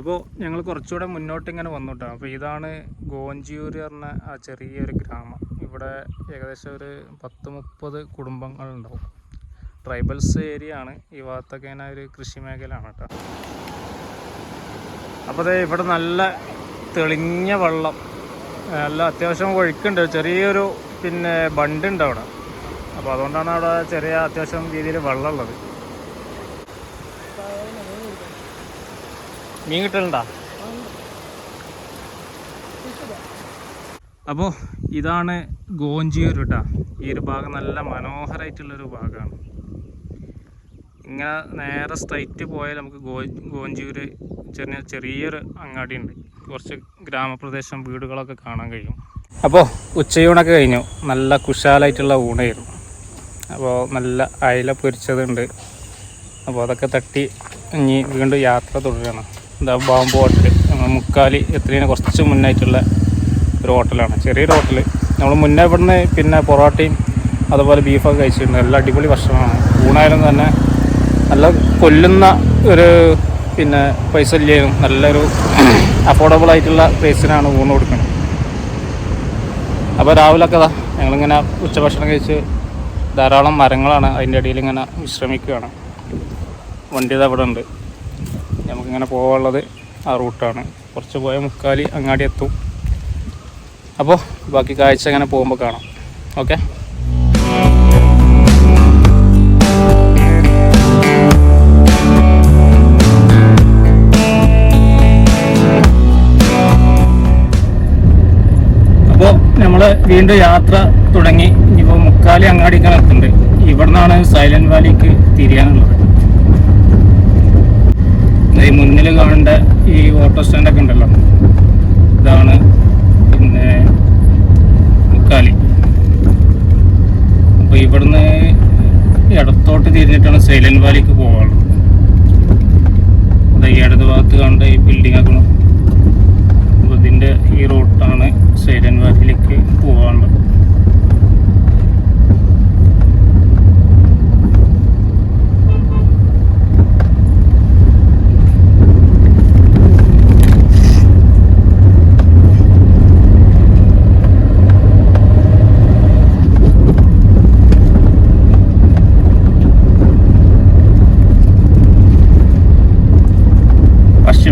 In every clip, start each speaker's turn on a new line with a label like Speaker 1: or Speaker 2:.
Speaker 1: അപ്പോൾ ഞങ്ങൾ കുറച്ചുകൂടെ മുന്നോട്ട് ഇങ്ങനെ വന്നുട്ടോ. അപ്പോൾ ഇതാണ് ഗോഞ്ചിയൂർ പറഞ്ഞ ആ ചെറിയൊരു ഗ്രാമം. ഇവിടെ ഏകദേശം ഒരു പത്ത് മുപ്പത് കുടുംബങ്ങളുണ്ടാവും. ട്രൈബൽസ് ഏരിയ ആണ് ഈ ഭാഗത്തൊക്കെ ഇങ്ങനെ ഒരു കൃഷി മേഖലയാണ് കേട്ടോ അപ്പോൾ അതെ ഇവിടെ നല്ല തെളിഞ്ഞ വെള്ളം. നല്ല അത്യാവശ്യം ഒഴുക്കുണ്ട്. ചെറിയൊരു പിന്നെ ബണ്ടുണ്ട് അവിടെ. അപ്പോൾ അതുകൊണ്ടാണ് അവിടെ ചെറിയ അത്യാവശ്യം രീതിയിൽ വെള്ളമുള്ളത്. മീൻ കിട്ടലുണ്ടാ? അപ്പോൾ ഇതാണ് ഗോഞ്ചിയൂർ കേട്ടോ ഈ ഒരു ഭാഗം നല്ല മനോഹരമായിട്ടുള്ളൊരു ഭാഗമാണ് ഇങ്ങനെ നേരെ സ്ട്രൈറ്റ് പോയാൽ നമുക്ക് ഗോ ഗോഞ്ചിയൂർ ചെറിയ ചെറിയൊരു അങ്ങാടി ഉണ്ട് കുറച്ച് ഗ്രാമപ്രദേശം വീടുകളൊക്കെ കാണാൻ കഴിയും. അപ്പോൾ ഉച്ചയൂണൊക്കെ കഴിഞ്ഞു. നല്ല കുശാലായിട്ടുള്ള ഊണായിരുന്നു. അപ്പോൾ നല്ല അയല പൊരിച്ചതുണ്ട്. അപ്പോൾ അതൊക്കെ തട്ടി ഇനി വീണ്ടും യാത്ര തുടരുകയാണ്. എന്താ ബാമ്പു ഹോട്ടൽ മുക്കാലി എത്രയും കുറച്ച് മുന്നായിട്ടുള്ള ഒരു ഹോട്ടലാണ്. ചെറിയൊരു ഹോട്ടൽ നമ്മൾ മുന്നേ ഇവിടുന്ന് പിന്നെ പൊറോട്ടയും അതുപോലെ ബീഫൊക്കെ കഴിച്ചിട്ടുണ്ട് നല്ല അടിപൊളി ഭക്ഷണമാണ്. ഊണായാലും തന്നെ നല്ല കൊല്ലുന്ന ഒരു പിന്നെ പൈസ ഇല്ലേനും നല്ലൊരു അഫോർഡബിൾ ആയിട്ടുള്ള പ്രൈസിനാണ് ഊണ് കൊടുക്കുന്നത് അപ്പോൾ രാവിലെ ഒക്കെ അതാ ഞങ്ങളിങ്ങനെ ഉച്ചഭക്ഷണം കഴിച്ച് ധാരാളം മരങ്ങളാണ് അതിന്റെ ഇടയിൽ ഇങ്ങനെ വിശ്രമിക്കുകയാണ്. വണ്ടി അവിടെ ഉണ്ട് നമുക്കിങ്ങനെ പോകാനുള്ളത് ആ റൂട്ടാണ്. കുറച്ച് പോയ മുക്കാലി അങ്ങാടി എത്തും. അപ്പോൾ ബാക്കി കാഴ്ച അങ്ങനെ പോകുമ്പോൾ കാണാം. ഓക്കെ? അപ്പോൾ നമ്മൾ വീണ്ടും യാത്ര തുടങ്ങി. ഇനിയിപ്പോൾ മുക്കാലി അങ്ങാടിക്കാൻ എത്തുന്നുണ്ട് ഇവിടെ നിന്നാണ് സൈലന്റ് വാലിക്ക് തിരിയാനുള്ളത്. ഈ മുന്നിൽ കാണേണ്ട ഈ ഓട്ടോ സ്റ്റാൻഡൊക്കെ ഉണ്ടല്ലോ. ഇതാണ് പിന്നെ മുക്കാലി. അപ്പോൾ ഇവിടുന്ന് ഇടത്തോട്ട് തിരിഞ്ഞിട്ടാണ് സൈലന്റ് വാലിക്ക് പോകാനുള്ളത് അത് ഈ ഇടത് ഭാഗത്ത് കാണേണ്ട ഈ ബിൽഡിംഗ് ആക്കണം അപ്പോൾ ഇതിന്റെ ഈ റൂട്ടാണ് സൈലന്റ് വാലിയിലേക്ക് പോകാനുള്ളത്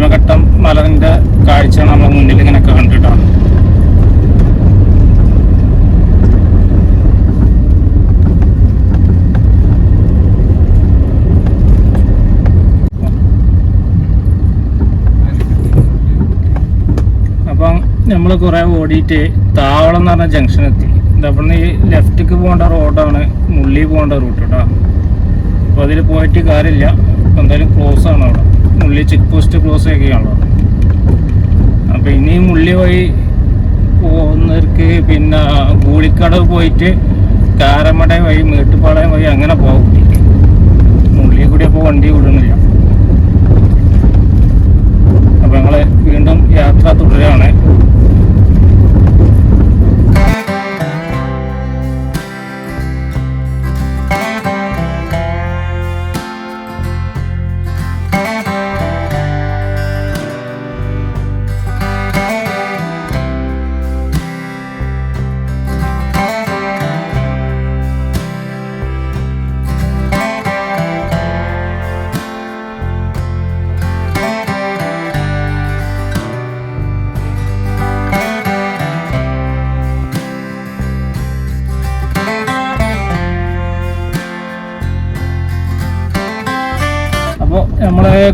Speaker 1: പശ്ചിമഘട്ടം മലറിന്റെ കാഴ്ച നമ്മുടെ മുന്നിൽ ഇങ്ങനെ കണ്ടിട്ടാണ്. നമ്മൾ കുറേ ഓടിയിട്ട് താവളം എന്ന് പറഞ്ഞ ജംഗ്ഷൻ എത്തി. ഇതപ്പം ഈ ലെഫ്റ്റിക്ക് പോകേണ്ട റോഡാണ് മുള്ളി പോകേണ്ട റൂട്ട് കേട്ടോ അപ്പോൾ അതിൽ പോയിട്ട് കാര്യമില്ല. എന്തായാലും ക്ലോസ് ആണ് അവിടെ. മുള്ളി ചെക്ക് പോസ്റ്റ് ക്ലോസ് ചെയ്യുകയാണല്ലോ അപ്പോൾ ഇനി മുള്ളി വഴി പോകുന്നവർക്ക് പിന്നെ ഗൂളിക്കടവ് പോയിട്ട് കാരമട വഴി മേട്ടുപാളയം വഴി അങ്ങനെ പോകും മുള്ളി കൂടി അപ്പോൾ വണ്ടി വിടുന്നില്ല. അപ്പോൾ ഞങ്ങൾ വീണ്ടും യാത്ര തുടരുകയാണ്.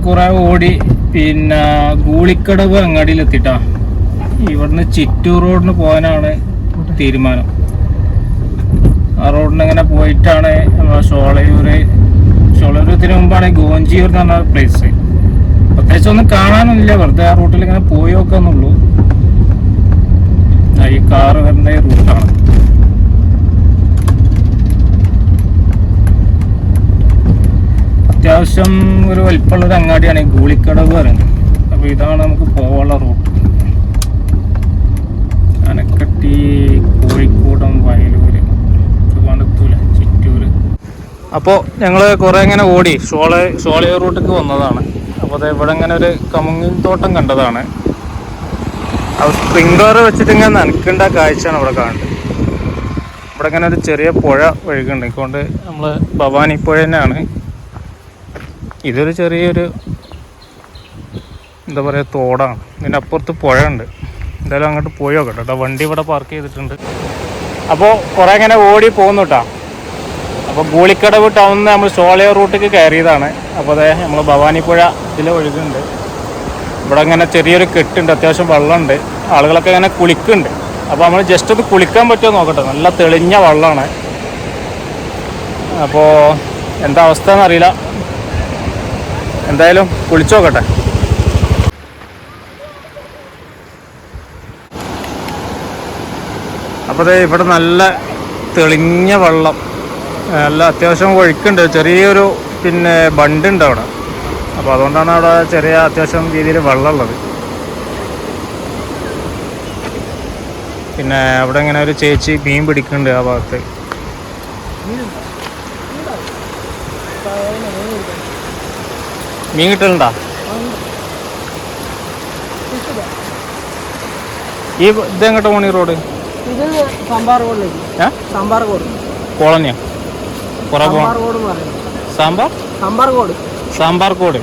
Speaker 1: കുറേ ഓടി പിന്നെ ഗൂളിക്കടവ് അങ്ങാടിയിലെത്തിട്ടാ. ഇവിടുന്ന് ചിറ്റൂർ റോഡിന് പോകാനാണ് തീരുമാനം. ആ റോഡിന് ഇങ്ങനെ പോയിട്ടാണ് ഷോളയൂര് ഷോളയൂരത്തിന് മുമ്പാണ് ഗോഞ്ചിയൂർ എന്ന് പറഞ്ഞ പ്ലേസ് പ്രത്യേകിച്ച് ഒന്നും കാണാനൊന്നുമില്ല വെറുതെ ആ റൂട്ടിൽ ഇങ്ങനെ പോയി നോക്കാന്നുള്ളൂ. ഈ കാറ് വരുന്ന റൂട്ടാണ്. അത്യാവശ്യം ഒരു വലിപ്പമുള്ള ഒരു അങ്ങാടിയാണ് ഈ ഗൂളിക്കടവ് പറയുന്നത്. അപ്പോൾ ഇതാണ് നമുക്ക് പോകാനുള്ള റൂട്ട്. അനക്കട്ടി കോഴിക്കോടം വയലൂര്. തിരുവനന്തപുരം ചിറ്റൂര്. അപ്പോൾ ഞങ്ങൾ കുറേ ഇങ്ങനെ ഓടി. ഷോള ഷോളയൂർ റൂട്ടിക്ക് വന്നതാണ്. അപ്പോൾ അത് ഇവിടെ ഇങ്ങനെ ഒരു കമുങ്ങിൻ തോട്ടം കണ്ടതാണ്. സ്പ്രിംഗ്ലർ വെച്ചിട്ട് ഇങ്ങനെ നനക്കേണ്ട കാഴ്ചയാണ് ഇവിടെ കാണുന്നത്. ഇവിടെ ഇങ്ങനെ ഒരു ചെറിയ പുഴ ഒഴുകുന്നുണ്ട്. ഇതുകൊണ്ട് നമ്മൾ ഭവാനി പുഴ തന്നെയാണ് ഇതൊരു ചെറിയൊരു എന്താ പറയുക തോടാണ്. ഇതിന്റെ അപ്പുറത്ത് പുഴ ഉണ്ട് എന്തായാലും അങ്ങോട്ട് പോയി നോക്കട്ടെ കേട്ടോ. വണ്ടി ഇവിടെ പാർക്ക് ചെയ്തിട്ടുണ്ട്. അപ്പോൾ കുറേ ഇങ്ങനെ ഓടി പോകുന്നു കേട്ടോ അപ്പോൾ ഗൂളിക്കടവ് ടൗണിൽ നിന്ന് നമ്മൾ സോളയോ റൂട്ടിലേക്ക് കയറിയതാണ്. അപ്പോൾ അതെ നമ്മൾ ഭവാനിപ്പുഴ ഇതിൽ ഒഴുകുന്നുണ്ട്. ഇവിടെ ഇങ്ങനെ ചെറിയൊരു കെട്ടുണ്ട്. അത്യാവശ്യം വെള്ളമുണ്ട്. ആളുകളൊക്കെ ഇങ്ങനെ കുളിക്കുന്നുണ്ട്. അപ്പോൾ നമ്മൾ ജസ്റ്റ് ഒന്ന് കുളിക്കാൻ പറ്റുമോ നോക്കട്ടെ. നല്ല തെളിഞ്ഞ വെള്ളമാണ്. അപ്പോൾ എന്താ അവസ്ഥ എന്നറിയില്ല എന്തായാലും കുളിച്ചു നോക്കട്ടെ. അപ്പോൾ ഇവിടെ നല്ല തെളിഞ്ഞ വെള്ളം. നല്ല അത്യാവശ്യം ഒഴുക്കുണ്ട്. ചെറിയൊരു പിന്നെ ബണ്ടുണ്ട് അവിടെ. അപ്പോൾ അതുകൊണ്ടാണ് അവിടെ ചെറിയ അത്യാവശ്യം രീതിയിൽ വെള്ളമുള്ളത്. പിന്നെ അവിടെ ഇങ്ങനെ ഒരു ചേച്ചി മീൻ പിടിക്കുന്നുണ്ട് ആ ഭാഗത്ത്. മീൻ കിട്ടലുണ്ടോ? ഈ ഇത് എങ്ങോട്ട് പോണി റോഡ്?
Speaker 2: ഇത് സാമ്പാർ കോടിലേക്ക്
Speaker 1: ഏ?
Speaker 2: സാമ്പാർ റോഡ്
Speaker 1: കോളനിയോ? കുറേ
Speaker 2: സാമ്പാർ
Speaker 1: സാമ്പാർ?
Speaker 2: സാമ്പാർ കോട്.
Speaker 1: സാമ്പാർ കോട്.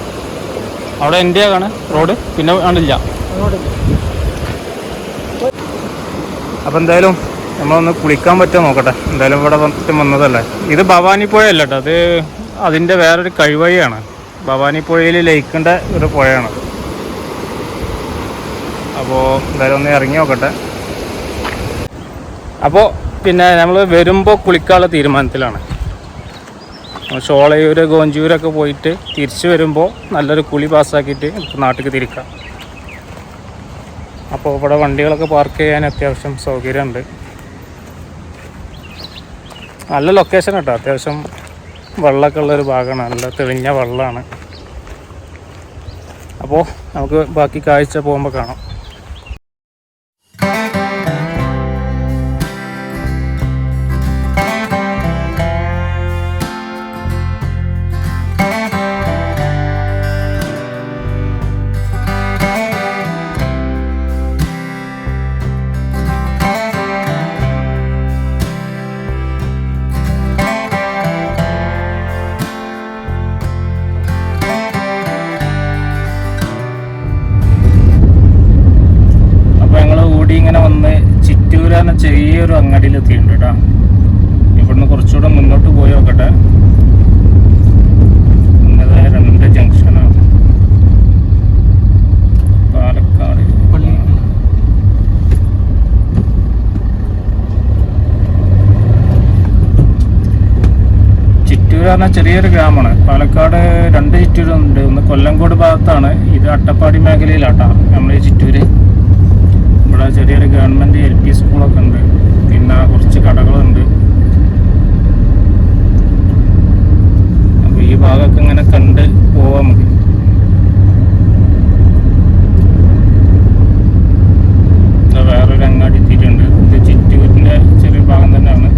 Speaker 1: അവിടെ ഇന്ത്യ ആണ് റോഡ്. പിന്നെ കണ്ടില്ല
Speaker 2: അപ്പൊ
Speaker 1: അപ്പം എന്തായാലും നമ്മളൊന്ന് കുളിക്കാൻ പറ്റുമോ നോക്കട്ടെ. എന്തായാലും ഇവിടെ വന്നിട്ട് വന്നതല്ലേ. ഇത് ഭവാനി പുഴയല്ല കേട്ടോ അത് അതിന്റെ വേറൊരു കഴിവഴിയാണ്. ഭവാനി പുഴയിൽ ലയിക്കേണ്ട ഒരു പുഴയാണ്. അപ്പോൾ എന്തായാലും ഒന്ന് ഇറങ്ങി നോക്കട്ടെ. അപ്പോൾ പിന്നെ നമ്മൾ വരുമ്പോൾ കുളിക്കാനുള്ള തീരുമാനത്തിലാണ്. ഷോളയൂർ ഗോഞ്ചൂരൊക്കെ പോയിട്ട് തിരിച്ചു വരുമ്പോൾ നല്ലൊരു കുളി പാസ്സാക്കിയിട്ട് നാട്ടിലേക്ക് തിരിക്കാം. അപ്പോൾ ഇവിടെ വണ്ടികളൊക്കെ പാർക്ക് ചെയ്യാൻ അത്യാവശ്യം സൗകര്യമുണ്ട്. നല്ല ലൊക്കേഷൻ കേട്ടോ. അത്യാവശ്യം വെള്ളമൊക്കെ ഉള്ളൊരു ഭാഗമാണ്. നല്ല തെളിഞ്ഞ വെള്ളമാണ് അപ്പോൾ നമുക്ക് ബാക്കി കാഴ്ച പോകുമ്പോൾ കാണാം. പറഞ്ഞ ചെറിയൊരു ഗ്രാമമാണ്. പാലക്കാട് രണ്ട് ചിറ്റൂരുണ്ട്. ഒന്ന് കൊല്ലംകോട് ഭാഗത്താണ്. ഇത് അട്ടപ്പാടി മേഖലയിലാട്ടാ. നമ്മൾ ഈ ചിറ്റൂര്. ഇവിടെ ചെറിയൊരു ഗവൺമെന്റ് എൽ പി സ്കൂളൊക്കെ ഉണ്ട്. പിന്നെ കുറച്ച് കടകളുണ്ട് അപ്പോൾ ഈ ഭാഗമൊക്കെ ഇങ്ങനെ കണ്ട് പോവാൻ മതി ഇതാ വേറൊരു അങ്ങാടി എത്തിയിട്ടുണ്ട് ഇത് ചിറ്റൂരിന്റെ ചെറിയ ഭാഗം തന്നെയാണ്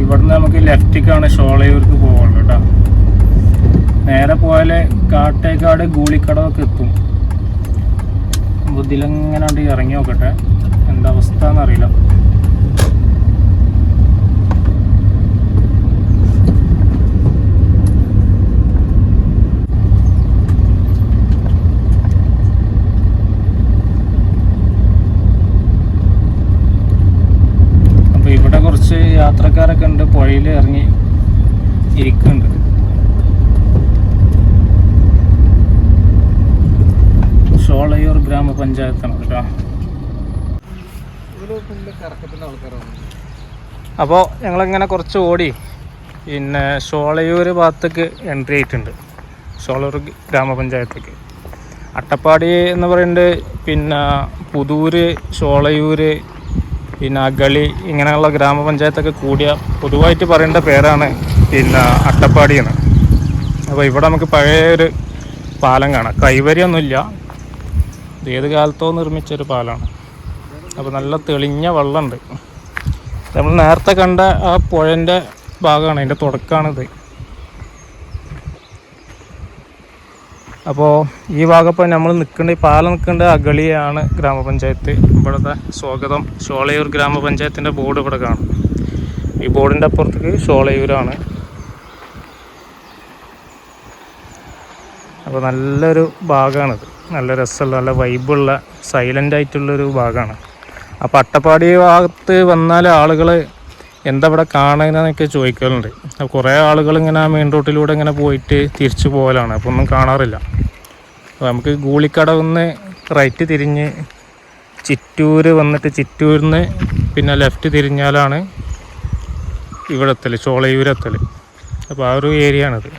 Speaker 1: ഇവിടുന്ന് നമുക്ക് ലെഫ്റ്റിക്കാണ് ഷോളയൂർക്ക് പോകുള്ളൂ കേട്ടോ നേരെ പോയാൽ കാട്ടേക്കാട് ഗൂളിക്കടവൊക്കെ എത്തും. അപ്പോൾ ഇതിലെങ്ങനെ ഇറങ്ങി നോക്കട്ടെ. എന്താ അവസ്ഥ എന്നറിയില്ല അപ്പോൾ ഇവിടെ കുറച്ച് യാത്രക്കാരൊക്കെ ഉണ്ട് പുഴയിൽ ഇറങ്ങി ഇരിക്കുന്നുണ്ട് ഷോളയൂർ ഗ്രാമപഞ്ചായത്താണ് കേട്ടോ അപ്പോൾ ഞങ്ങളിങ്ങനെ കുറച്ച് ഓടി പിന്നെ ഷോളയൂർ ഭാഗത്തേക്ക് എൻട്രി ആയിട്ടുണ്ട്. ഷോളയൂർ ഗ്രാമപഞ്ചായത്തേക്ക്. അട്ടപ്പാടി എന്ന് പറയുന്നത് പിന്നെ പുതൂര് ഷോളയൂര് പിന്നെ അഗളി ഇങ്ങനെയുള്ള ഗ്രാമപഞ്ചായത്തൊക്കെ കൂടിയ പൊതുവായിട്ട് പറയേണ്ട പേരാണ് പിന്നെ അട്ടപ്പാടിയാണ്. അപ്പോൾ ഇവിടെ നമുക്ക് പഴയ ഒരു പാലം കാണാം. കൈവരിയൊന്നുമില്ല. ഏത് കാലത്തോ നിർമ്മിച്ചൊരു പാലമാണ് അപ്പോൾ നല്ല തെളിഞ്ഞ വെള്ളമുണ്ട് നമ്മൾ നേരത്തെ കണ്ട ആ പുഴന്റെ ഭാഗമാണ് അതിന്റെ തുടക്കമാണിത് അപ്പോൾ ഈ ഭാഗപ്പം നമ്മൾ നിൽക്കേണ്ട ഈ പാലം നിൽക്കേണ്ട അഗളിയാണ് ഗ്രാമപഞ്ചായത്ത്. ഇവിടുത്തെ സ്വാഗതം. ഷോളയൂർ ഗ്രാമപഞ്ചായത്തിന്റെ ബോർഡ് ഇവിടെ കാണും. ഈ ബോർഡിന്റെ അപ്പുറത്തേക്ക് ഷോളയൂരാണ്. അപ്പോൾ നല്ലൊരു ഭാഗമാണിത് നല്ല രസമുള്ള നല്ല വൈബുള്ള സൈലന്റ് ആയിട്ടുള്ളൊരു ഭാഗമാണ് അപ്പോൾ അട്ടപ്പാടി ഭാഗത്ത് വന്നാൽ ആളുകൾ എന്താ ഇവിടെ കാണുന്നതെന്നൊക്കെ ചോദിക്കലുണ്ട്. അപ്പോൾ കുറേ ആളുകൾ ഇങ്ങനെ മെയിൻ റോട്ടിലൂടെ ഇങ്ങനെ പോയിട്ട് തിരിച്ചു പോകലാണ് അപ്പോൾ ഒന്നും കാണാറില്ല. അപ്പോൾ നമുക്ക് ഗൂളിക്കട നിന്ന് റൈറ്റ് തിരിഞ്ഞ് ചിറ്റൂർ വന്നിട്ട് ചിറ്റൂരിൽ നിന്ന് പിന്നെ ലെഫ്റ്റ് തിരിഞ്ഞാലാണ് ഇവിടെ എത്തൽ ചോളയൂർ അപ്പോൾ ആ ഒരു ഏരിയ ആണിത്.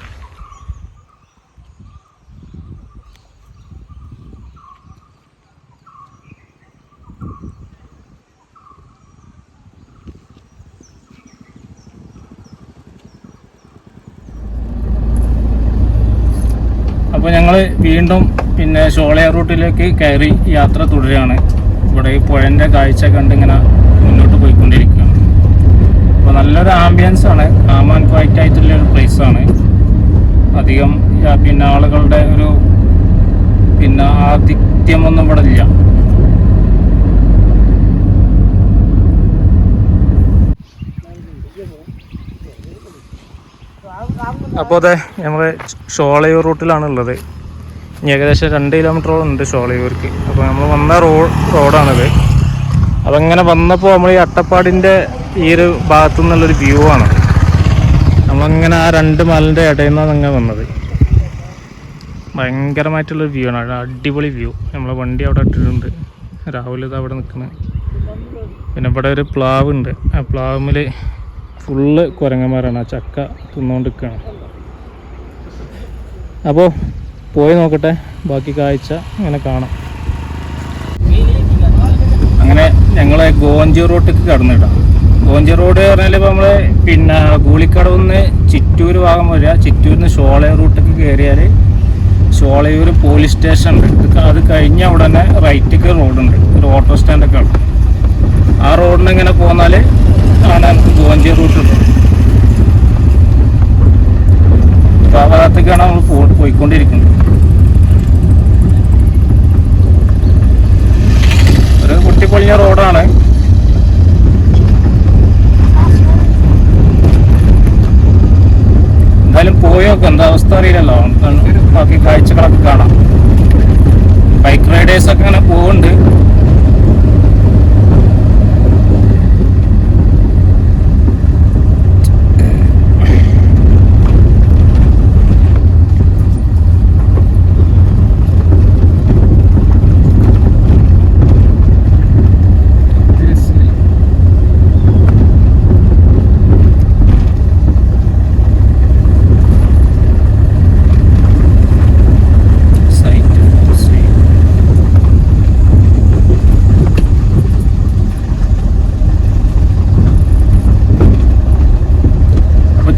Speaker 1: അപ്പോൾ ഞങ്ങൾ വീണ്ടും പിന്നെ ഷോളയാർ റൂട്ടിലേക്ക് കയറി യാത്ര തുടരുകയാണ്. ഇവിടെ ഈ പുഴന്റെ കാഴ്ച കണ്ടിങ്ങനെ മുന്നോട്ട് പോയിക്കൊണ്ടിരിക്കുകയാണ്. അപ്പോൾ നല്ലൊരു ആംബിയൻസ് ആണ്. കാമാൻ ക്വൈറ്റ് ആയിട്ടുള്ള ഒരു place ആണ്. അധികം പിന്നെ ആളുകളുടെ ഒരു പിന്നെ ആതിഥ്യമൊന്നും ഇവിടെ ഇല്ല. അപ്പോൾ അതെ നമ്മൾ ഷോളയൂർ റൂട്ടിലാണ് ഉള്ളത് ഇനി ഏകദേശം രണ്ട് കിലോമീറ്ററോളം ഉണ്ട് ഷോളയൂർക്ക്. അപ്പോൾ നമ്മൾ വന്ന റോ റോഡാണിത്. അതങ്ങനെ വന്നപ്പോൾ നമ്മൾ ഈ അട്ടപ്പാടിന്റെ ഈ ഒരു ഭാഗത്തു നിന്നുള്ളൊരു വ്യൂ ആണ്. നമ്മളങ്ങനെ ആ രണ്ട് മലന്റെ ഇടയിൽ നിന്നാണ് അങ്ങനെ വന്നത്. ഭയങ്കരമായിട്ടുള്ളൊരു വ്യൂ ആണ്. അടിപൊളി വ്യൂ നമ്മളെ വണ്ടി അവിടെ ഇട്ടിട്ടുണ്ട്. രാഹുൽ ഇത് അവിടെ നിൽക്കുന്നത് പിന്നെ ഇവിടെ ഒരു പ്ലാവ് ഉണ്ട് ആ പ്ലാവിൽ ഫുള്ള് കുരങ്ങന്മാരാണ്. ആ ചക്ക തിന്നുകൊണ്ട് നിൽക്കുകയാണ് അപ്പോൾ പോയി നോക്കട്ടെ. ബാക്കി കാഴ്ച അങ്ങനെ കാണാം. അങ്ങനെ ഞങ്ങൾ ഗോഞ്ചി റോട്ടിക്ക് കടന്നിടാം ഗോഞ്ചി റോഡ് പറഞ്ഞാൽ ഇപ്പോൾ നമ്മൾ പിന്നെ ഗൂളിക്കടവിൽ നിന്ന് ചിറ്റൂർ ഭാഗം വരിക ചിറ്റൂരിൽ നിന്ന് ഷോളയൂർ റൂട്ടിക്ക് കയറിയാൽ ഷോളയൂർ പോലീസ് സ്റ്റേഷൻ ഉണ്ട്. അത് കഴിഞ്ഞ അവിടെ തന്നെ റൈറ്റിക്ക് റോഡുണ്ട് ഒരു ഓട്ടോ സ്റ്റാൻഡൊക്കെ ഉണ്ട്. ആ റോഡിന് ഇങ്ങനെ പോന്നാൽ ആണ് നമുക്ക് ഗോഞ്ചി റൂട്ട് ഉള്ളത് അപ്പോൾ ആ ഭാഗത്തേക്കാണ് നമ്മൾ പോയിക്കൊണ്ടിരിക്കുന്നത്. ഒരു പൊട്ടിപ്പൊളിഞ്ഞ റോഡാണ്. എന്തായാലും പോയൊക്കെ എന്താ അവസ്ഥ അറിയില്ലല്ലോ. ബാക്കി കാഴ്ചകളൊക്കെ കാണാം. ബൈക്ക് റൈഡേഴ്സ് ഒക്കെ ഇങ്ങനെ പോകുന്നുണ്ട്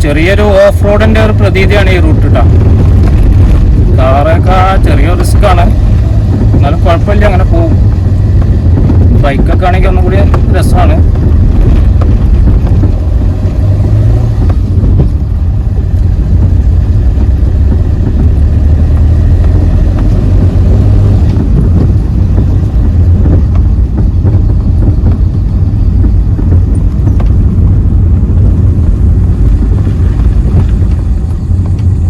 Speaker 1: ചെറിയൊരു ഓഫ് റോഡിന്റെ ഒരു പ്രതീതിയാണ് ഈ റൂട്ട് കേട്ടോ കാറൊക്കെ ചെറിയ റിസ്ക് ആണ് എന്നാലും കുഴപ്പമില്ല അങ്ങനെ പോകും ബൈക്കൊക്കെ ആണെങ്കിൽ ഒന്നും കൂടി രസമാണ്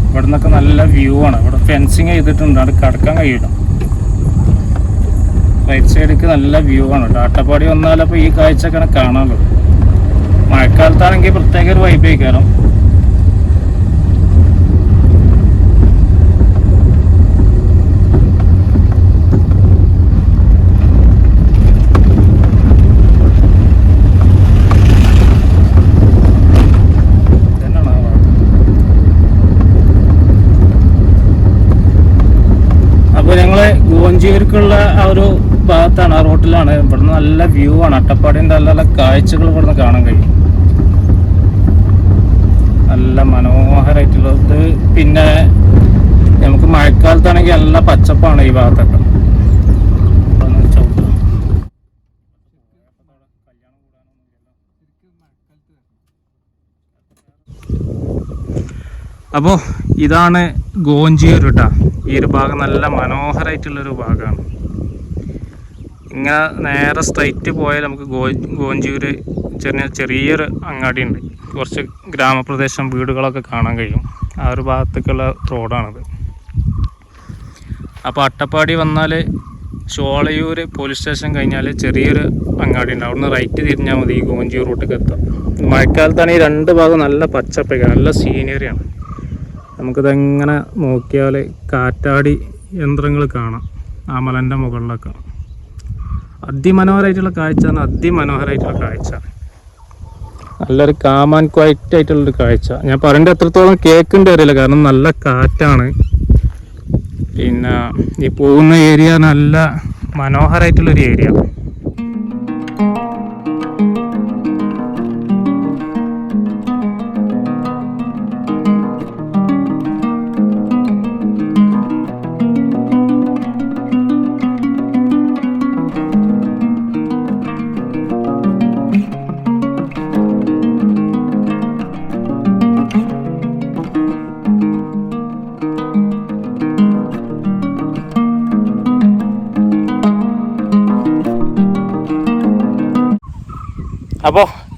Speaker 1: ഇവിടെ നിന്നൊക്കെ നല്ല വ്യൂ ആണ് ഇവിടെ ഫെൻസിങ് ചെയ്തിട്ടുണ്ട്. അത് കടക്കാൻ കഴിയില്ല. റൈറ്റ് സൈഡിലേക്ക് നല്ല വ്യൂ ആണ്. ഡാട്ടപ്പാടി വന്നാലപ്പോൾ ഈ കാഴ്ചയൊക്കെയാണ് കാണാനുള്ളത് മഴക്കാലത്താണെങ്കിൽ പ്രത്യേക ഒരു വൈബ് ആയിക്കാരം ഇതന്നെയാണ് ആ ഭാഗം. അപ്പോൾ ഞങ്ങൾ ഗോഞ്ചിയൂർക്കുള്ള ആ ഒരു ഭാഗത്താണ് ആ റോട്ടിലാണ്. ഇവിടുന്ന് നല്ല വ്യൂ ആണ്. അട്ടപ്പാടിന്റെ നല്ല നല്ല കാഴ്ചകൾ ഇവിടുന്ന് കാണാൻ കഴിയും. നല്ല മനോഹരമായിട്ടുള്ളത് പിന്നെ നമുക്ക് മഴക്കാലത്താണെങ്കിൽ നല്ല പച്ചപ്പാണ് ഈ ഭാഗത്തൊക്കെ. അപ്പോൾ ഇതാണ് ഗോഞ്ചിയൂർ കേട്ടോ ഈ ഒരു ഭാഗം നല്ല മനോഹരമായിട്ടുള്ളൊരു ഭാഗമാണ് ഇങ്ങനെ നേരെ സ്ട്രൈറ്റ് പോയാൽ നമുക്ക് ഗോ ഗോഞ്ചൂർ ചെറിയ ചെറിയൊരു അങ്ങാടി ഉണ്ട് കുറച്ച് ഗ്രാമപ്രദേശം വീടുകളൊക്കെ കാണാൻ കഴിയും. ആ ഒരു ഭാഗത്തേക്കുള്ള റോഡാണത്. അപ്പോൾ അട്ടപ്പാടി വന്നാൽ ഷോളയൂർ പോലീസ് സ്റ്റേഷൻ കഴിഞ്ഞാൽ ചെറിയൊരു അങ്ങാടി ഉണ്ട് അവിടുന്ന് റൈറ്റ് തിരിഞ്ഞാൽ മതി ഈ ഗോഞ്ചി റൂട്ടിലേക്ക് എത്താം മഴക്കാലത്താണ് ഈ രണ്ട് ഭാഗം നല്ല പച്ചപ്പൊക്കെ നല്ല സീനറിയാണ് നമുക്കിതെങ്ങനെ നോക്കിയാൽ കാറ്റാടി യന്ത്രങ്ങൾ കാണാം. ആ മലന്റെ മുകളിലൊക്കെ. അതിമനോഹരമായിട്ടുള്ള കാഴ്ച ആണ് അതിമനോഹരമായിട്ടുള്ള കാഴ്ച. നല്ലൊരു കാമാൻ ക്വൈറ്റ് ആയിട്ടുള്ളൊരു കാഴ്ച. ഞാൻ പറയേണ്ട എത്രത്തോളം കേൾക്കേണ്ടി അറിയില്ല കാരണം നല്ല കാറ്റാണ്. പിന്നെ ഈ പോകുന്ന ഏരിയ നല്ല മനോഹരമായിട്ടുള്ളൊരു ഏരിയ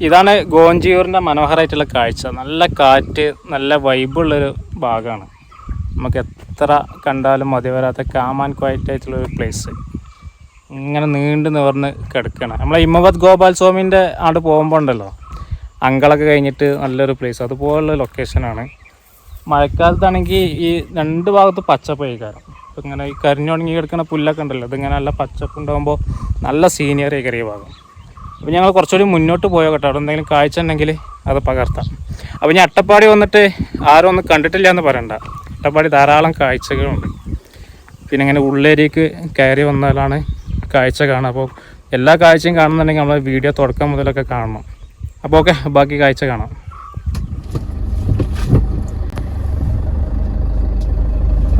Speaker 1: ഇതാണ് ഗോഞ്ചിയൂറിന്റെ മനോഹരമായിട്ടുള്ള കാഴ്ച. നല്ല കാറ്റ് നല്ല വൈബുള്ളൊരു ഭാഗമാണ്. നമുക്ക് എത്ര കണ്ടാലും മതി വരാത്ത കാമാൻ ക്വയറ്റ് ആയിട്ടുള്ളൊരു പ്ലേസ് ഇങ്ങനെ നീണ്ടു നിവർന്ന് കിടക്കണം. നമ്മളെ ഇമ്മവത് ഗോപാൽ സ്വാമിന്റെ ആട് പോകുമ്പോൾ ഉണ്ടല്ലോ? അങ്കളൊക്കെ കഴിഞ്ഞിട്ട് നല്ലൊരു പ്ലേസ് അതുപോലുള്ള ലൊക്കേഷനാണ് മഴക്കാലത്താണെങ്കിൽ ഈ രണ്ട് ഭാഗത്ത് പച്ചപ്പ് കഴിക്കാറ് ഇപ്പം ഇങ്ങനെ ഈ കരിഞ്ഞുണങ്ങി കിടക്കുന്ന പുല്ലൊക്കെ ഉണ്ടല്ലോ ഇതിങ്ങനെ നല്ല പച്ചപ്പ് ഉണ്ടാകുമ്പോൾ നല്ല സീനിയർ കയറിയ ഭാഗം. അപ്പോൾ ഞങ്ങൾ കുറച്ചുകൂടി മുന്നോട്ട് പോയോ കേട്ടോ. അവിടെ എന്തെങ്കിലും കാഴ്ച ഉണ്ടെങ്കിൽ അത് പകർത്താം. അപ്പോൾ ഞാൻ അട്ടപ്പാടി വന്നിട്ട് ആരും ഒന്നും കണ്ടിട്ടില്ല എന്ന് പറയണ്ട. അട്ടപ്പാടി ധാരാളം കാഴ്ചകളുണ്ട്. പിന്നെ ഇങ്ങനെ ഉള്ളേരിക്ക് കയറി വന്നാലാണ് കാഴ്ച കാണുക. അപ്പോൾ എല്ലാ കാഴ്ചയും കാണുന്നുണ്ടെങ്കിൽ നമ്മൾ വീഡിയോ തുടക്കം മുതലൊക്കെ കാണണം. അപ്പോൾ ഓക്കെ ബാക്കി കാഴ്ച കാണാം.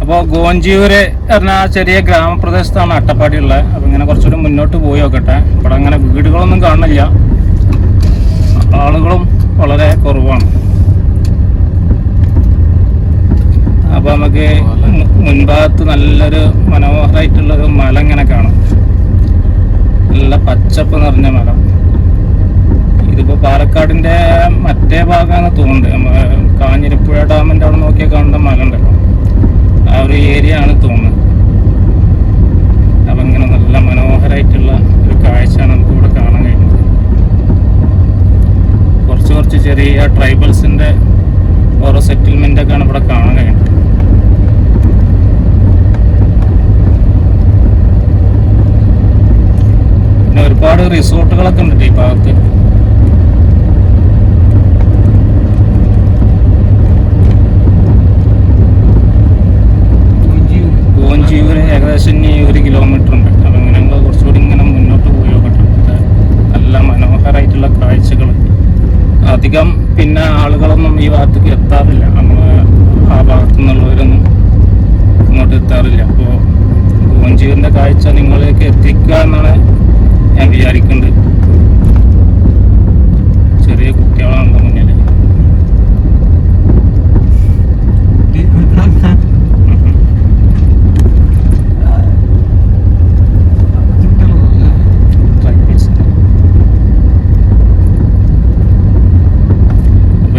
Speaker 1: അപ്പോൾ ഗോഞ്ചിയൂര് പറഞ്ഞ ചെറിയ ഗ്രാമപ്രദേശത്താണ് അട്ടപ്പാടി ഉള്ളത് അപ്പോൾ ഇങ്ങനെ കുറച്ചുകൂടി മുന്നോട്ട് പോയി നോക്കട്ടെ. ഇവിടെ അങ്ങനെ വീടുകളൊന്നും കാണുന്നില്ല. ആളുകളും വളരെ കുറവാണ്. അപ്പോൾ നമുക്ക് മുൻഭാഗത്ത് നല്ലൊരു മനോഹരമായിട്ടുള്ളൊരു മല ഇങ്ങനെ കാണാം. നല്ല പച്ചപ്പ് നിറഞ്ഞ മല. ഇതിപ്പോൾ പാലക്കാടിന്റെ മറ്റേ ഭാഗമാണ് തോന്നുന്നത് നമ്മ കാഞ്ഞിരപ്പുഴ ഡാമിന്റെ അവിടെ നോക്കിയാൽ കാണുന്ന മല ഉണ്ടല്ലോ. ആ ഒരു ഏരിയ ആണ് തോന്നുന്നത്. അപ്പം ഇങ്ങനെ നല്ല മനോഹരമായിട്ടുള്ള ഒരു കാഴ്ചയാണ് നമുക്ക് ഇവിടെ കാണാൻ കഴിയുന്നത്. കുറച്ച് കുറച്ച് ചെറിയ ട്രൈബൽസിന്റെ ഓരോ സെറ്റിൽമെന്റ് ഒക്കെയാണ് ഇവിടെ കാണാൻ കഴിയുന്നത്. പിന്നെ ഒരുപാട് റിസോർട്ടുകളൊക്കെ ഉണ്ട് ഈ ഭാഗത്ത്. ഗോഞ്ചിയൂർ ഏകദേശം ഇനി ഒരു കിലോമീറ്റർ ഉണ്ട്. അപ്പം ഇങ്ങനെ ഞങ്ങൾ കുറച്ചുകൂടി ഇങ്ങനെ മുന്നോട്ട് പോയി നോക്കട്ടെ നല്ല മനോഹരമായിട്ടുള്ള കാഴ്ചകൾ അധികം പിന്നെ ആളുകളൊന്നും ഈ ഭാഗത്തേക്ക് എത്താറില്ല. നമ്മൾ ആ ഭാഗത്തു നിന്നുള്ളവരൊന്നും ഇങ്ങോട്ട് എത്താറില്ല. അപ്പോൾ ഗോഞ്ചിയൂരിന്റെ കാഴ്ച നിങ്ങളിലേക്ക് എത്തിക്കുക എന്നാണ് ഞാൻ വിചാരിക്കുന്നത്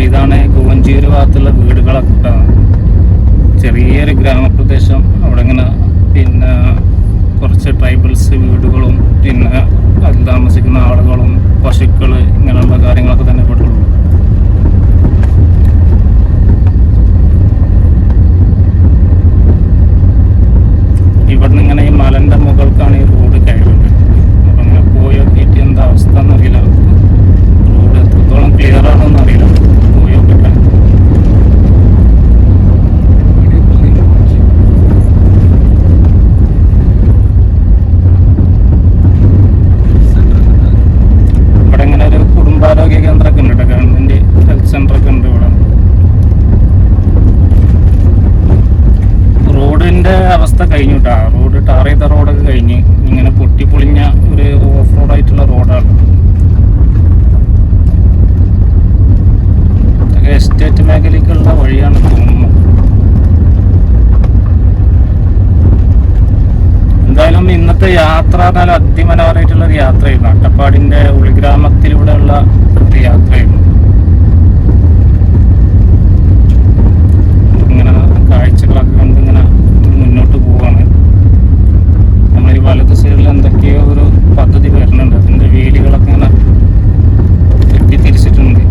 Speaker 1: ഇതാണ് കുവഞ്ചേര് ഭാഗത്തുള്ള വീടുകളെ കൂട്ടാണ് ചെറിയൊരു ഗ്രാമപ്രദേശം. അവിടെ ഇങ്ങനെ പിന്നെ കുറച്ച് ട്രൈബൽസ് വീടുകളും പിന്നെ അതിൽ താമസിക്കുന്ന ആളുകളും പശുക്കൾ ഇങ്ങനെയുള്ള കാര്യങ്ങളൊക്കെ ഇന്നത്തെ യാത്ര എന്നാൽ അതിമനോഹരമായിട്ടുള്ള ഒരു യാത്രയായിരുന്നു. അട്ടപ്പാടിന്റെ ഉൾഗ്രാമത്തിലൂടെയുള്ള ഒരു യാത്രയായിരുന്നു. ഇങ്ങനെ കാഴ്ചകളൊക്കെ കണ്ട് ഇങ്ങനെ മുന്നോട്ട് പോവാണ്. നമ്മളീ വലത് സൈഡിൽ എന്തൊക്കെയോ ഒരു പദ്ധതി വരുന്നുണ്ട്. അതിന്റെ വേലികളൊക്കെ ഇങ്ങനെ കെട്ടി തിരിച്ചിട്ടുണ്ട്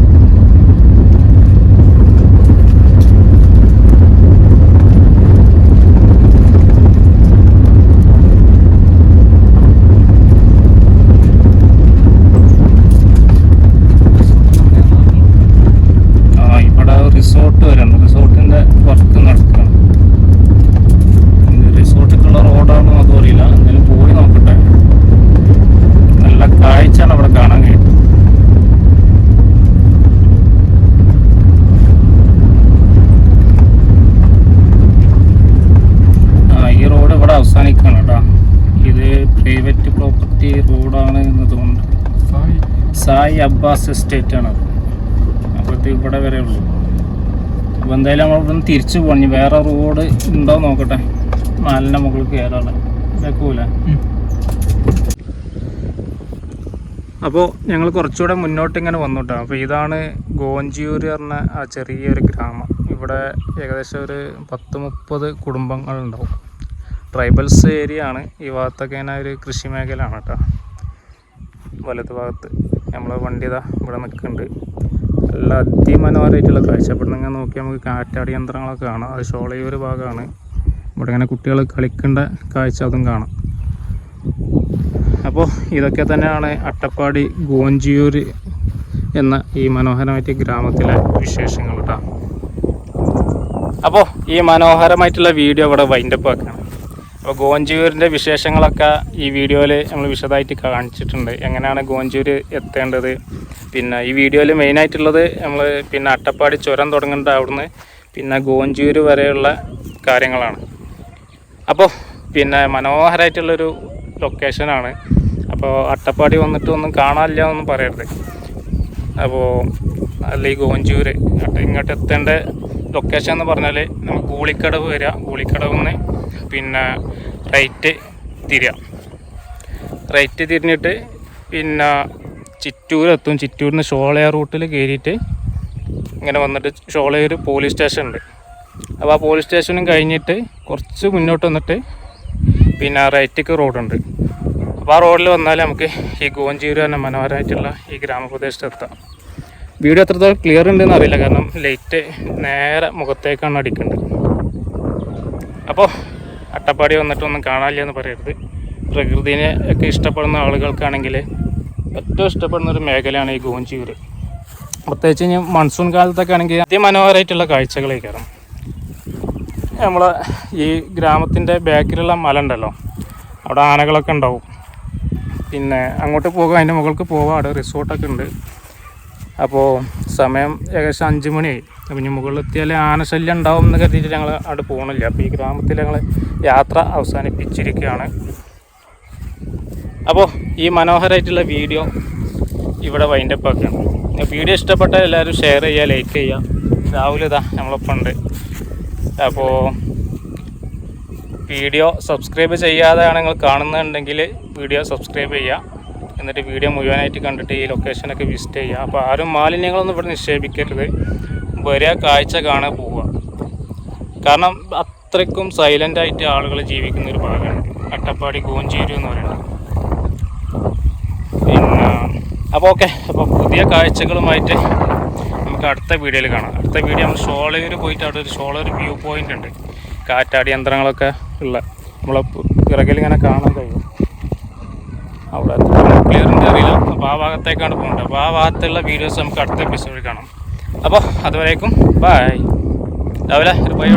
Speaker 1: ആ ഇവിടെ റിസോർട്ട് വരുന്നുണ്ട് റിസോർട്ടിന്റെ വർക്ക് നടക്കുകയാണ് ഇത് റിസോർട്ടിലേക്കുള്ള റോഡാണോ അതും അറിയില്ല എന്തായാലും പോയി നോക്കട്ടെ നല്ല കാഴ്ചയാണ് അവിടെ കാണാൻ കഴിയും ആ ഈ റോഡ് ഇവിടെ അവസാനിക്കുകയാണ് കേട്ടോ ഇത് പ്രൈവറ്റ് പ്രോപ്പർട്ടി റോഡാണ് എന്ന് തോന്നുന്നു സായി അബ്ബാസ് എസ്റ്റേറ്റ് ആണ് അപ്പോഴത്തെ ഇവിടെ വരെ ഉള്ളൂ. അപ്പോൾ എന്തായാലും നമ്മൾ ഇവിടെ നിന്ന് തിരിച്ചു പോകണം വേറെ റോഡ് ഉണ്ടോ നോക്കട്ടെ. മാലിന്റെ മുകളിൽ കയറാണ്. വെക്കൂല അപ്പോൾ ഞങ്ങൾ കുറച്ചുകൂടെ മുന്നോട്ട് ഇങ്ങനെ വന്നു കേട്ടോ. അപ്പോൾ ഇതാണ് ഗോഞ്ചിയൂർ പറഞ്ഞ ആ ചെറിയൊരു ഗ്രാമം. ഇവിടെ ഏകദേശം ഒരു പത്ത് മുപ്പത് കുടുംബങ്ങളുണ്ടാവും ട്രൈബൽസ് ഏരിയ ആണ്. ഈ ഭാഗത്തൊക്കെ ഇങ്ങനെ ഒരു കൃഷി മേഖലയാണ് കേട്ടോ. വലത് ഭാഗത്ത് നമ്മളെ വണ്ടി ഇതാ ഇവിടെ നിൽക്കുന്നുണ്ട്. നല്ല അതിമനോഹരമായിട്ടുള്ള കാഴ്ച ഇവിടെ നിങ്ങൾ നോക്കി നമുക്ക് കാറ്റാടി യന്ത്രങ്ങളൊക്കെ കാണാം. അത് ഷോളയൂർ ഭാഗമാണ്. ഇവിടെ ഇങ്ങനെ കുട്ടികൾ കളിക്കേണ്ട കാഴ്ച അതും കാണാം. അപ്പോൾ ഇതൊക്കെ തന്നെയാണ് അട്ടപ്പാടി ഗോഞ്ചിയൂർ എന്ന ഈ മനോഹരമായിട്ട് ഗ്രാമത്തിലെ വിശേഷങ്ങൾ കേട്ടോ അപ്പോൾ ഈ മനോഹരമായിട്ടുള്ള വീഡിയോ ഇവിടെ വൈൻഡപ്പ് ആക്കണം അപ്പോൾ ഗോഞ്ചൂരിന്റെ വിശേഷങ്ങളൊക്കെ ഈ വീഡിയോയിൽ നമ്മൾ വിശദമായിട്ട് കാണിച്ചിട്ടുണ്ട്. എങ്ങനെയാണ് ഗോഞ്ചൂർ എത്തേണ്ടത്? പിന്നെ ഈ വീഡിയോയിൽ മെയിനായിട്ടുള്ളത് നമ്മൾ പിന്നെ അട്ടപ്പാടി ചുരം തുടങ്ങേണ്ട അവിടുന്ന് പിന്നെ ഗോഞ്ചൂർ വരെയുള്ള കാര്യങ്ങളാണ്. അപ്പോൾ പിന്നെ മനോഹരമായിട്ടുള്ളൊരു ലൊക്കേഷനാണ് അപ്പോൾ അട്ടപ്പാടി വന്നിട്ട് ഒന്നും കാണാനില്ല എന്നൊന്നും പറയരുത്. അപ്പോൾ അല്ല ഈ ഗോഞ്ചൂര് ഇങ്ങോട്ട് എത്തേണ്ട ലൊക്കേഷൻ എന്ന് പറഞ്ഞാൽ നമുക്ക് ഗൂളിക്കടവ് വരിക. ഗൂളിക്കടവ് നിന്ന് പിന്നെ റൈറ്റ് തിരിക റൈറ്റ് തിരിഞ്ഞിട്ട് പിന്നെ ചിറ്റൂർ എത്തും. ചിറ്റൂരിൽ നിന്ന് ഷോളയാർ റൂട്ടിൽ കയറിയിട്ട് ഇങ്ങനെ വന്നിട്ട് ഷോളയൂർ പോലീസ് സ്റ്റേഷൻ ഉണ്ട്. അപ്പോൾ ആ പോലീസ് സ്റ്റേഷനും കഴിഞ്ഞിട്ട് കുറച്ച് മുന്നോട്ട് വന്നിട്ട് പിന്നെ റൈറ്റിക്ക് റോഡുണ്ട് അപ്പോൾ ആ റോഡിൽ വന്നാൽ നമുക്ക് ഈ ഗോഞ്ചീരു തന്നെ മനോഹരമായിട്ടുള്ള ഈ ഗ്രാമപ്രദേശത്ത് എത്താം. വീഡിയോ എത്രത്തോളം ക്ലിയർ ഉണ്ടെന്ന് അറിയില്ല കാരണം ലൈറ്റ് നേരെ മുഖത്തേക്കാണ് അടിക്കേണ്ടത്. അപ്പോൾ അട്ടപ്പാടി വന്നിട്ടൊന്നും കാണാനില്ല എന്ന് പറയരുത്. പ്രകൃതിനെ ഒക്കെ ഇഷ്ടപ്പെടുന്ന ആളുകൾക്കാണെങ്കിൽ ഏറ്റവും ഇഷ്ടപ്പെടുന്ന ഒരു മേഖലയാണ് ഈ ഗോഞ്ചീര്. പ്രത്യേകിച്ച് ഇനി മൺസൂൺ കാലത്തൊക്കെ ആണെങ്കിൽ അതിമനോഹരമായിട്ടുള്ള കാഴ്ചകളെ കയറും നമ്മൾ ഈ ഗ്രാമത്തിന്റെ ബാക്കിലുള്ള മല ഉണ്ടല്ലോ അവിടെ ആനകളൊക്കെ ഉണ്ടാവും. പിന്നെ അങ്ങോട്ട് പോകുക അതിന്റെ മുകൾക്ക് പോകാം അവിടെ റിസോർട്ടൊക്കെ ഉണ്ട്. അപ്പോൾ സമയം ഏകദേശം അഞ്ച് മണിയായി അപ്പം ഇനി മുകളിലെത്തിയാൽ ആനശല്യം ഉണ്ടാവും എന്ന് കരുതിയിട്ട് ഞങ്ങൾ അവിടെ പോകണില്ല അപ്പോൾ ഈ ഗ്രാമത്തിൽ ഞങ്ങൾ യാത്ര അവസാനിപ്പിച്ചിരിക്കുകയാണ്. അപ്പോൾ ഈ മനോഹരമായിട്ടുള്ള വീഡിയോ ഇവിടെ വൈൻഡപ്പ് ആക്കുകയാണ്. വീഡിയോ ഇഷ്ടപ്പെട്ടാൽ എല്ലാവരും ഷെയർ ചെയ്യുക ലൈക്ക് ചെയ്യുക. രാവിലെ ഇതാ നമ്മളൊപ്പം ഉണ്ട് അപ്പോൾ വീഡിയോ സബ്സ്ക്രൈബ് ചെയ്യാതെയാണ് നിങ്ങൾ കാണുന്നുണ്ടെങ്കിൽ വീഡിയോ സബ്സ്ക്രൈബ് ചെയ്യുക. എന്നിട്ട് വീഡിയോ മുഴുവനായിട്ട് കണ്ടിട്ട് ഈ ലൊക്കേഷനൊക്കെ വിസിറ്റ് ചെയ്യുക. അപ്പോൾ ആരും മാലിന്യങ്ങളൊന്നും ഇവിടെ നിക്ഷേപിക്കരുത്. വരിക കാഴ്ച കാണാൻ പോവുക. കാരണം അത്രയ്ക്കും സൈലന്റായിട്ട് ആളുകൾ ജീവിക്കുന്ന ഒരു ഭാഗമാണ്. അട്ടപ്പാടി ഗോഞ്ചേരി എന്ന് പറയുന്നത്. പിന്നെ അപ്പോൾ ഓക്കെ അപ്പോൾ പുതിയ കാഴ്ചകളുമായിട്ട് നമുക്ക് അടുത്ത വീഡിയോയിൽ കാണാം. അടുത്ത വീഡിയോ നമ്മൾ ഷോളയൂർ പോയിട്ട് അവിടെ ഒരു ഷോളയൂർ വ്യൂ പോയിന്റ് ഉണ്ട്. കാറ്റാടി യന്ത്രങ്ങളൊക്കെ ഉള്ള നമ്മളെ പിറകിൽ ഇങ്ങനെ കാണാൻ കഴിയും. അവിടെ ഉണ്ട് അറിയില്ല. അപ്പോൾ ആ ഭാഗത്തേക്കാണ് പോകുന്നത് അപ്പോൾ ആ ഭാഗത്തുള്ള വീഡിയോസ് നമുക്ക് അടുത്ത എപ്പിസോഡിൽ കാണാം. അപ്പോൾ അതുവരേക്കും ബായ് രാവിലെ ഒരു ബൈ